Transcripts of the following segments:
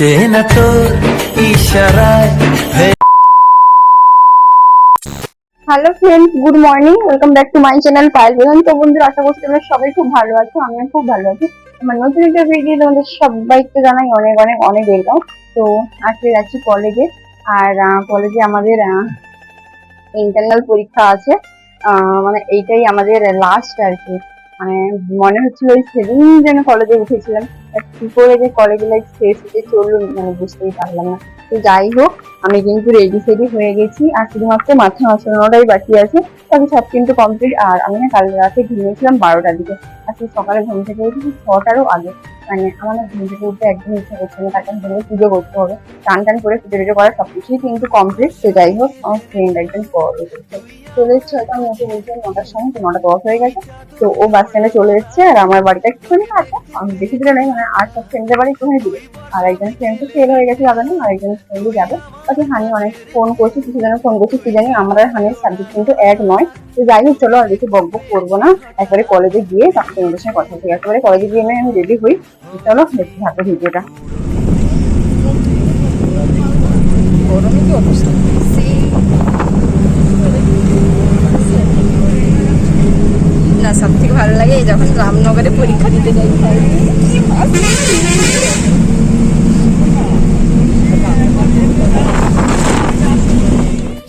চেনা hello friends good morning welcome back to my channel Payel Begum তো বন্ধুরা, আশা করছি তোমরা সবাই খুব ভালো আছো, আমিও খুব ভালো আছি। আমার নতুন একটা ভিডিও তোমাদের সবাইকে জানাই অনেক অনেক অনেক ওয়েলকাম তো আজকে যাচ্ছি কলেজে আর কলেজে আমাদের ইন্টারনাল পরীক্ষা আছে। মানে এইটাই আমাদের লাস্ট আর কি। মানে মনে হচ্ছিল ওই সেদিন যেন কলেজে উঠেছিলাম। কি করে যে কলেজ লাইফ শেষ হতে চলল মানে বুঝতেই পারলাম না। তো যাই হোক, আমি কিন্তু রেডি সেডি হয়ে গেছি। আর শুধুমাত্র মাথা আসানোটাই বাকি আছে। তবে সব কিন্তু কমপ্লিট আর আমি না কাল রাতে ঘুমিয়েছিলাম বারোটার দিকে। আজকে সকালে ঘুম থেকে উঠেছি ছটারও আগে। মানে আমার ঘুম থেকে একদম ইচ্ছা করছে না তার কারণ পুজো করতে হবে, টান টান করে পুজো টুজো করা সবকিছুই কিন্তু কমপ্লিট তো যাই হোক, আমার ফ্রেন্ড কল এসেছে চলে এসছে হয়তো আমি ওকে বলছিলাম নটার সময়, তো নটা দশ হয়ে গেছে, তো ও বাস স্ট্যান্ডে চলে এসছে, আর আমার বাড়িটা একটুখানি কাছে আমি বেশি দূরে নেই মানে আর সব ফ্রেন্ডের বাড়ি একটুখানি দূরে। আর একজন ফ্রেন্ড তো ফেল হয়ে গেছে, যাবে না, আর একজন ফ্রেন্ডই যাবে। ওকে হানি অনেক ফোন করছি, কিছু জন ফোন করছি, কি জানি, আমার হানির সাবজেক্ট কিন্তু এক নয়। তো যাই হোক, চলো আর বেশি বক বক করব না, একবারে কলেজে গিয়ে তারপর তোমাদের সঙ্গে কথা বলছি। একবারে কলেজে গিয়ে আমি রেডি হই। চলো, দেখতে থাকো ভিডিওটা। না সব থেকে ভালো লাগে যখন রামনগরে পরীক্ষা দিতে যাই।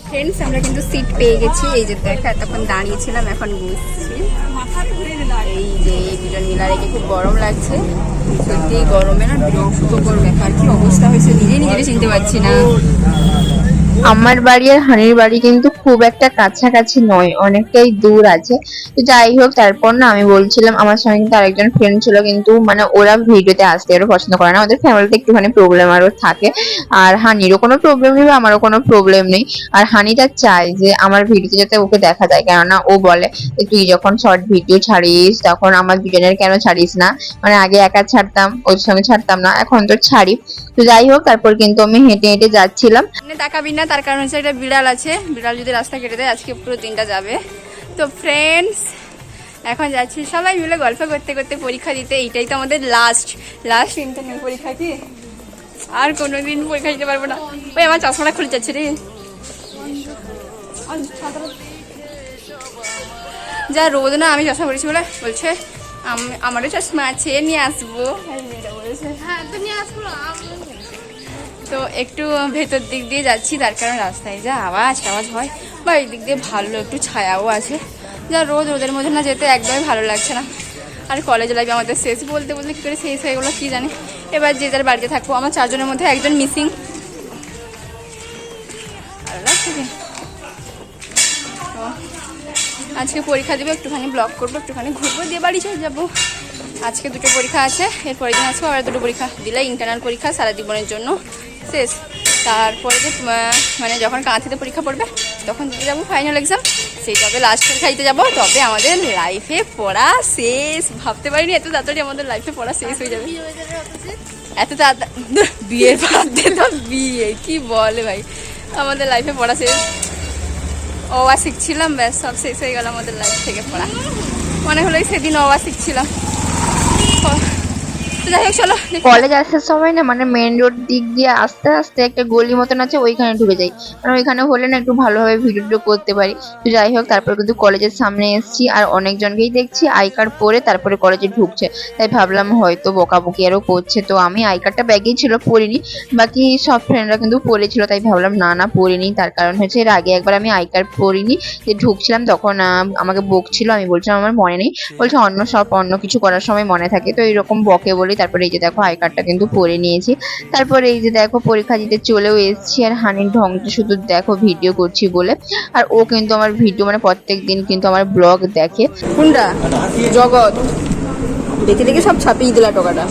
ফ্রেন্ডস আমরা কিন্তু সিট পেয়ে গেছি। এই যে দেখা, এতক্ষণ দাঁড়িয়েছিলাম, এখন বসছি। এই যে দুজন মিলা রেখে খুব গরম লাগছে। সত্যি গরমে না করবে ব্যাপার। কি অবস্থা হয়েছে নিজে নিজেরে চিনতে পারছি না। আমার বাড়ি আর হানির বাড়ি কিন্তু খুব একটা কাছাকাছি নয়, অনেকটাই দূর আছে। তো যাই হোক, তারপর না আমি বলছিলাম, আমার সঙ্গে কিন্তু আরেকজন ফ্রেন্ড ছিল, কিন্তু মানে ওরা ভিডিওতে আসতে আরও পছন্দ করে না। ওদের ফ্যামিলিতে একটুখানি প্রবলেম আরও থাকে। আর হানিরও কোনো প্রবলেম নেই আমারও কোনো প্রবলেম নেই। আর হানিটা চায় যে আমার ভিডিওতে যাতে ওকে দেখা যায়, কেননা ও বলে যে, তুই যখন শর্ট ভিডিও ছাড়িস, তখন আমার দুজনের কেন ছাড়িস না? মানে আগে একা ছাড়তাম, ওর সঙ্গে ছাড়তাম না, এখন তো ছাড়ি। তো যাই হোক, তারপর কিন্তু আমি হেঁটে হেঁটে যাচ্ছিলাম। তাকাবি না তার কারণ হচ্ছে একটা বিড়াল আছে। বিড়াল যদি রাস্তা কেটে দেয়, আজকে পুরো দিনটা যাবে। তো ফ্রেন্ডস এখন যাচ্ছি। সবাই মিলে গল্প করতে করতে পরীক্ষা দিতে। এইটাই তো আমাদের লাস্ট লাস্ট ইন্টারনেট পরীক্ষা কি? আর কোনোদিন পরীক্ষা দিতে পারব না। ওই আমার চশমাটা খুলে যাচ্ছে রে। যা রোদ না, আমি চশমা পরেছি বলে বলছে, আম- আমারও চশমা আছে, নিয়ে আসব। বলেছে হ্যাঁ তো নিয়ে আসব। তো একটু ভেতর দিক দিয়ে যাচ্ছি, তার কারণ রাস্তায় যা আওয়াজ আওয়াজ হয়। বা এই দিক দিয়ে ভালো, একটু ছায়াও আছে। যা রোদ রোদের মধ্যে না যেতে একদমই ভালো লাগছে না। আর কলেজ লাইফ আমাদের শেষ বলতে বলতে কী করে শেষ হয়ে গেলো কী জানি। এবার যে যার বাড়িতে থাকব, আমার চারজনের মধ্যে একজন মিসিং ভালো লাগছে? আজকে পরীক্ষা দেবো, একটুখানি ব্লগ করব, একটুখানি ঘুরবো, দিয়ে বাড়ি চলে যাব। আজকে দুটো পরীক্ষা আছে এরপরে দিন আসব আবার দুটো পরীক্ষা। দিলে ইন্টারনাল পরীক্ষা সারা জীবনের জন্য। শেষ তারপরে যে মানে যখন কাঁথিতে পরীক্ষা পড়বে তখন দিতে যাব ফাইনাল এক্সাম সেই তবে লাস্ট পরীক্ষা যাব। তবে আমাদের লাইফে পড়া শেষ। ভাবতে পারিনি এত তাড়াতাড়ি আমাদের লাইফে পড়া শেষ হয়ে যাবে। এত তাড়াতাড়ি বিয়ের দিয়ে তো বিয়ে। কি বলে ভাই? আমাদের লাইফে পড়া শেষ। ও আ শিখছিলাম ব্যাস সব শেষ হয়ে গেল আমাদের লাইফ থেকে পড়া। মনে হলো সেদিন আ শিখছিলাম যাই হোক, চলো। কলেজ আসার সময় না মানে মেন রোড দিক দিয়ে আস্তে আস্তে একটা গলি মতন আছে, ওইখানে ঢুকে যাই। মানে ওইখানে হলে না একটু ভালোভাবে ভিডিও করতে পারি। তো যাই হোক, তারপর কিন্তু কলেজের সামনে এসেছি, আর অনেকজনকেই দেখছি আই কার্ড পরে তারপরে কলেজে ঢুকছে। তাই ভাবলাম হয়তো বকাবকি আরও করছে, তো আমি আই কার্ডটা ব্যাগেই ছিল, পরিনি। বাকি সব ফ্রেন্ডরা কিন্তু পরেছিল তাই ভাবলাম না না পরিনি তার কারণ হচ্ছে, এর আগে একবার আমি আই কার্ড পরিনি যে ঢুকছিলাম তখন আমাকে বকছিল, আমি বলছিলাম, আমার মনে নেই। বলছে অন্য সব, অন্য কিছু করার সময় মনে থাকে, তো এরকম বকে বলি তারপরে এই যে দেখো আই কার্ডটা কিন্তু পরে নিয়েছি। তারপরে এই যে দেখো পরীক্ষা দিতে চলেও এসেছি আর হানির ঢংটা শুধু দেখো ভিডিও করছি বলে। আর ও কিন্তু আমার ভিডিও মানে প্রত্যেক দিন কিন্তু আমার ব্লগ দেখে। কোনটা জগৎ। দেখে দেখে সব ছাপিয়ে দিলা টোকাটা।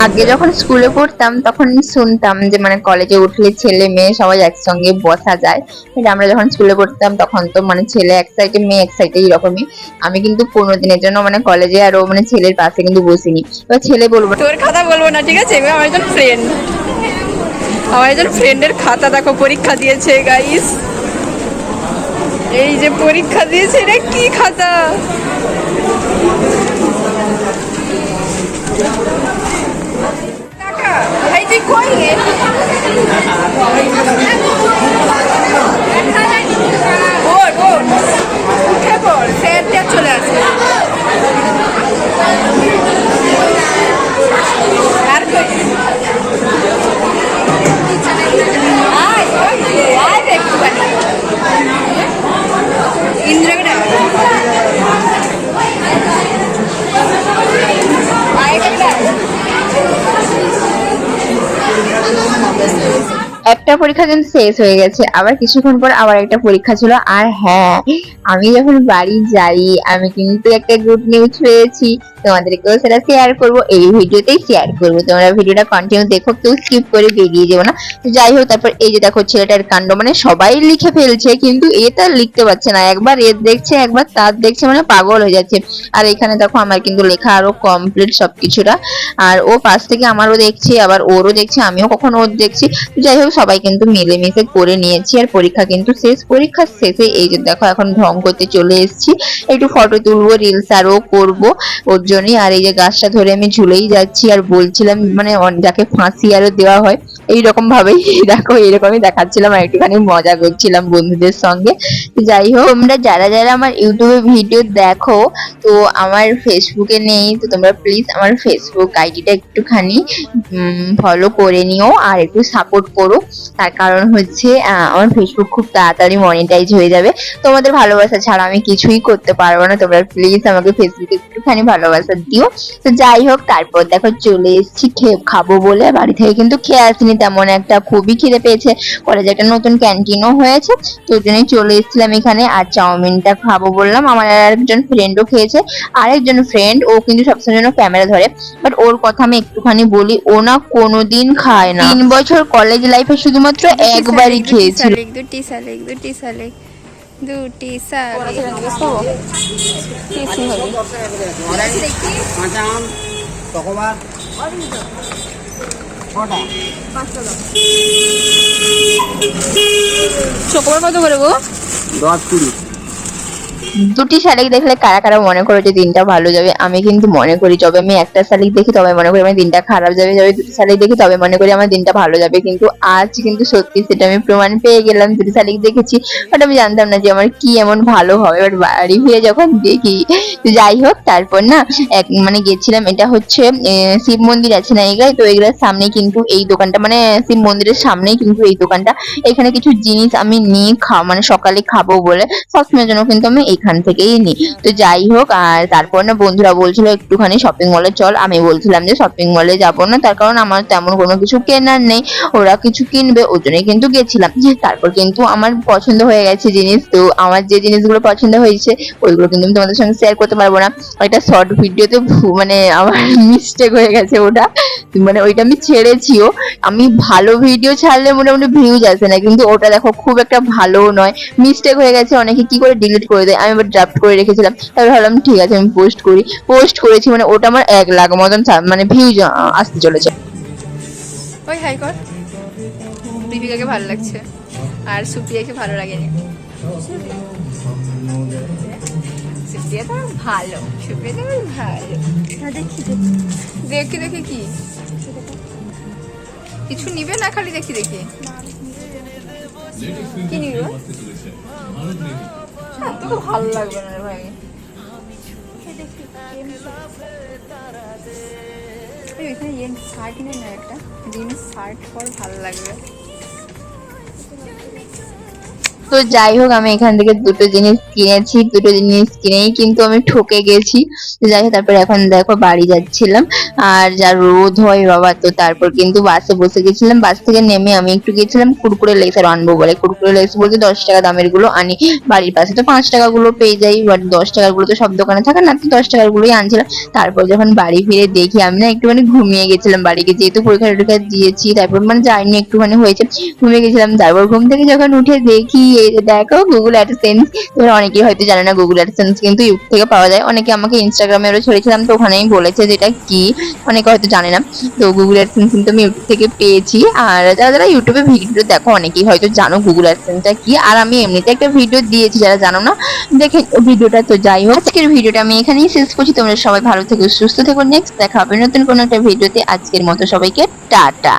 আগে যখন স্কুলে পড়তাম, তখন শুনতাম যে মানে কলেজে উঠলে ছেলে মেয়ে সবাই একসঙ্গে বসা যায়। কিন্তু আমরা যখন স্কুলে পড়তাম, তখন তো মানে ছেলে এক সাইডে, মেয়ে এক সাইডে এরকমই আমি কিন্তু পনেরো দিনের জন্য মানে কলেজে আরও মানে ছেলের পাশে কিন্তু বসিনি। এবার ছেলে বলব তোর খাতা বলব না, ঠিক আছে? আমার একজন ফ্রেন্ড আমার একজন ফ্রেন্ডের খাতা দেখো, পরীক্ষা দিয়েছে গাইস এই যে পরীক্ষা দিয়েছে, এটা কি খাতা? Hoy! একটা পরীক্ষা কিন্তু শেষ হয়ে গেছে। আবার কিছুক্ষণ পর আবার একটা পরীক্ষা ছিল। আর হ্যাঁ আমি যখন বাড়ি যাই, আমি কিন্তু একটা গুড নিউজ পেয়েছি তোমাদেরকেও সেটা শেয়ার করব, এই ভিডিওতেই শেয়ার করব। তোমরা ভিডিওটা কন্টিনিউ দেখো, কেউ স্কিপ করে বেরিয়ে যেও না। তো যাই হোক, তারপর এই যে দেখো ছেলেটার কাণ্ড মানে সবাই লিখে ফেলছে, কিন্তু এ তার লিখতে পারছে না। একবার এর দেখছে, একবার তার দেখছে মানে পাগল হয়ে যাচ্ছে। আর এখানে দেখো আমার কিন্তু লেখা আরও কমপ্লিট সবকিছুটা। আর ও পাশ থেকে আমারও দেখছে, আবার ওরও দেখছে, আমিও কখনো ওর দেখছি। তো যাই হোক, সবাই কিন্তু মিলেমিশে করে নিয়েছি, আর পরীক্ষা কিন্তু শেষ। পরীক্ষার শেষে এই যে দেখো, এখন ঢং করতে চলে এসেছি। একটু ফটো তুলবো রিলস আরও করব। ওর জন্যই। আর এই যে গাছটা ধরে আমি ঝুলেই যাচ্ছি আর বলছিলাম মানে যাকে ফাঁসি আরও দেওয়া হয় এইরকম ভাবেই, দেখো এরকমই দেখাচ্ছিলাম আর একটুখানি মজা করছিলাম বন্ধুদের সঙ্গে। যাই হোক, তোমরা যারা যারা আমার ইউটিউবে ভিডিও দেখো, তো আমার ফেসবুকে নেই, তো তোমরা প্লিজ আমার ফেসবুক আইডিটা একটুখানি ফলো করে নিও আর একটু সাপোর্ট করো। তার কারণ হচ্ছে আমার ফেসবুক খুব তাড়াতাড়ি মনিটাইজ হয়ে যাবে। তোমাদের ভালোবাসা ছাড়া আমি কিছুই করতে পারব না। তোমরা প্লিজ আমাকে ফেসবুকে একটুখানি ভালোবাসা দিও। তো যাই হোক, তারপর দেখো চলে এসেছি খেয়ে খাব বলে বাড়ি থেকে। কিন্তু খেয়ে আসিনি তেমন একটা খুবই খিদে পেয়েছে। কলেজে একটা নতুন ক্যান্টিনও হয়েছে। তো ওই জন্যই চলে এসেছিলাম এখানে। আর চাউমিনটা খাব বললাম। আমার আর একজন ফ্রেন্ডও খেয়েছে। আরেকজন ফ্রেন্ড ও কিন্তু সবসময় জন্য ক্যামেরা ধরে। বাট ওর কথা আমি একটুখানি বলি ও না কোনোদিন খায় না। তিন বছর কলেজ লাইফে শুধুমাত্র একবারই খেয়েছিল দুটি শালিক দুটি দুটি চকোবার কত করে গো? দশ কুড়ি। দুটি শালিক দেখলে কারা কারা মনে করে যে দিনটা ভালো যাবে? আমি কিন্তু মনে করি, যবে আমি একটা শালিক দেখি তবে মনে করি আমার দিনটা খারাপ যাবে। যবে দুটি শালিক দেখি তবে মনে করি আমার দিনটা ভালো যাবে। কিন্তু আজ কিন্তু সত্যি সেটা আমি প্রমাণ পেয়ে গেলাম, দুটি শালিক দেখেছি। বাট আমি জানতাম না যে আমার কি এমন ভালো হবে। বাট বাড়ি ফিরে যখন দেখি যাই হোক, তারপর না এক মানে গেছিলাম, এটা হচ্ছে শিব মন্দির আছে না এগুলাই তো এগুলোর সামনে কিন্তু এই দোকানটা মানে শিব মন্দিরের সামনেই কিন্তু এই দোকানটা। এখানে কিছু জিনিস আমি নিয়ে খা মানে সকালে খাব বলে, সবসময়ের জন্য কিন্তু আমি এখান থেকেই নিই তো যাই হোক, আর তারপর না বন্ধুরা বলছিল একটুখানি শপিং মলে চল। আমি বলছিলাম যে শপিং মলে যাব না, তার কারণ আমার তেমন কোনো কিছু কেনার নেই। ওরা কিছু কিনবে, ওই জন্যই কিন্তু গেছিলাম। তারপর কিন্তু আমার পছন্দ হয়ে গেছে জিনিস, তো আমার যে জিনিসগুলো পছন্দ হয়েছে, ওইগুলো কিন্তু আমি তোমাদের সঙ্গে শেয়ার করতে পারব না। একটা শর্ট ভিডিওতে মানে আমার মিস্টেক হয়ে গেছে ওটা। মানে ওইটা আমি ছেড়েছিও। আমি ভালো ভিডিও ছাড়লে মোটামুটি ভিউজ আসে না কিন্তু ওটা দেখো খুব একটা ভালো নয়। মিস্টেক হয়ে গেছে অনেকে কি করে ডিলিট করে দেয়? আমি আবার ড্রাফট করে রেখেছিলাম তারপর ভাবলাম ঠিক আছে আমি পোস্ট করি। পোস্ট করেছি মানে ওটা আমার এক লাখ মতন মানে ভিউজ আসতে চলেছে। ওই হাই কর। দীপিকাকে ভালো লাগছে আর সুপ্রিয়াকে ভালো লাগেনি। সুপ্রিয়া তো ভালো সুপ্রিয়া তো ভালো। দেখি দেখি কি? কিছু নিবে না খালি দেখি দেখি? কি নিবে? এত তো ভালো লাগবে না ভাই। এখানে শার্ট নেই না একটা। জিন্স শার্ট পর ভালো লাগবে। তো যাই হোক, আমি এখান থেকে দুটো জিনিস কিনেছি, দুটো জিনিস কিনেই কিন্তু আমি ঠকে গেছি। যাই হোক, তারপর এখন দেখো বাড়ি যাচ্ছিলাম। আর যা রোদ হয় বাবা, তো তারপর কিন্তু বাসে বসে গেছিলাম। বাস থেকে নেমে আমি একটু গেছিলাম কুরকুরে আর আনব বলে। কুরকুরে লেস বলতে দশ টাকা দামেরগুলো আনি বাড়ির পাশে। তো পাঁচ টাকা গুলো পেয়ে যাই বাট দশ টাকারগুলো তো সব দোকানে থাকে না, তো দশ টাকার গুলোই আনছিলাম। তারপর যখন বাড়ি ফিরে দেখি, আমি না একটুখানি ঘুমিয়ে গেছিলাম বাড়িকে। যেহেতু পরীক্ষা টরীক্ষা দিয়েছি, তারপর মানে যাইনি, একটুখানি হয়েছে, ঘুমিয়ে গেছিলাম। তারপর ঘুম থেকে যখন উঠে দেখি এই দেখো গুগল অ্যাডসেন্স তোমরা অনেকেই হয়তো জানে না গুগল অ্যাডসেন্স কিন্তু ইউটিউব থেকে পাওয়া যায়। অনেকে আমাকে ইনস্টাগ্রামেরও ছেড়েছিলাম, তো ওখানেই বলেছে যে এটা কি? অনেকে হয়তো জানে না। তো গুগল অ্যাডসেন্স কিন্তু আমি ইউটিউব থেকে পেয়েছি। আর যারা যারা ইউটিউবে ভিডিও দেখো, অনেকেই হয়তো জানো গুগল অ্যাডসেন্সটা কি। আর আমি এমনিতে একটা ভিডিও দিয়েছি, যারা জানো না, দেখে ভিডিওটা তো যাই হোক। আজকের ভিডিওটা আমি এখানেই শেষ করছি। তোমরা সবাই ভালো থেকো, সুস্থ থেকো। নেক্সট দেখা হবে নতুন কোনো একটা ভিডিওতে। আজকের মতো সবাইকে, টাটা।